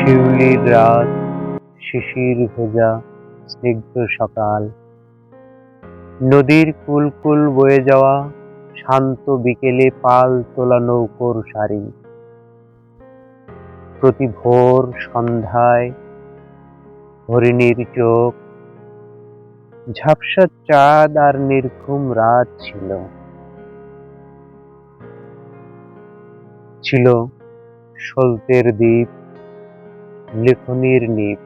হোলির রাত শিশির ভেজা, স্নিগ্ধ সকাল। নদীর কুল কুল বয়ে যাওয়া, শান্ত বিকেলে পাল তোলা নৌকোর সারি। প্রতি ভোর সন্ধ্যায় হরিণীর চোখ। ঝাপসা চাঁদ আর নির্ঘুম রাত ছিল। ছিল সলতের দ্বীপ। লেখনির নিব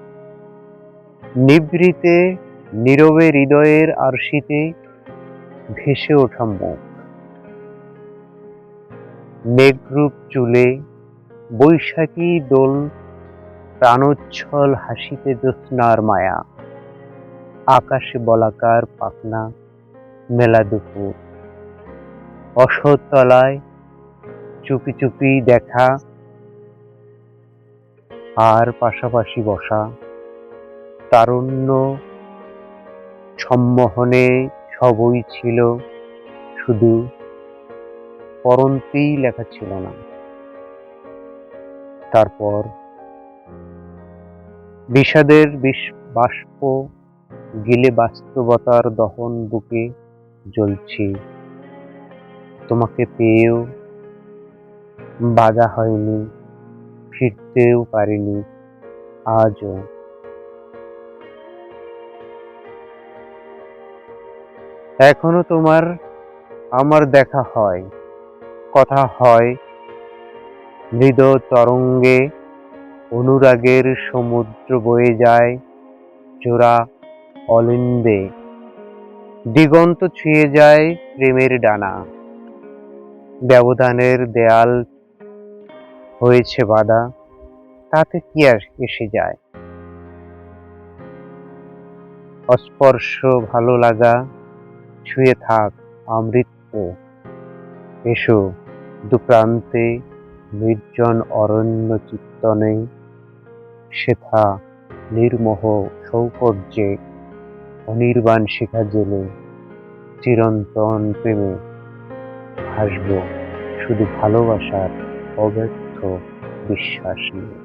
নিবৃতে নীরবে হৃদয়ের আরশিতে ভেসে ওঠা মুখ। মেঘরূপ চুলে বৈশাখী দোল প্রাণোচ্ছল হাসিতে জ্যোৎস্নার মায়া। আকাশে বলাকার পাখনা মেলা দুপুর। অসতলায় চুপি চুপি দেখা আর পাশাপাশি বসা। তারুণ্য সম্মোহনে সবই ছিল, শুধু পরন্তেই লেখা ছিল না। তারপর বিষাদের বিষ- বাষ্প গিলে বাস্তবতার দহন বুকে জ্বলছি। তোমাকে পেয়েও বাধা হয়নি। ফিরতেও পারিনি, আজও। এখনও তোমার আমার দেখা হয়, কথা হয় মৃদ তরঙ্গে অনুরাগের সমুদ্র বয়ে যায়, জোড়া অলিন্দে। দিগন্ত ছুঁয়ে যায় প্রেমের ডানা, ব্যবধানের দেয়াল হয়েছে বাধা, তাতে কি আর এসে যায়? অস্পর্শ ভালো লাগা, ছুঁয়ে থাক আমৃত্য। এসো দুপ্রান্তে নির্জন অরণ্য চিত্তনে সেথা নির্মোহ সৌকর্যে, অনির্বাণ শিখা জেলে চিরন্তন প্রেমে ভাসব শুধু ভালোবাসার অব্যর্থ বিশ্বাস। নিয়ে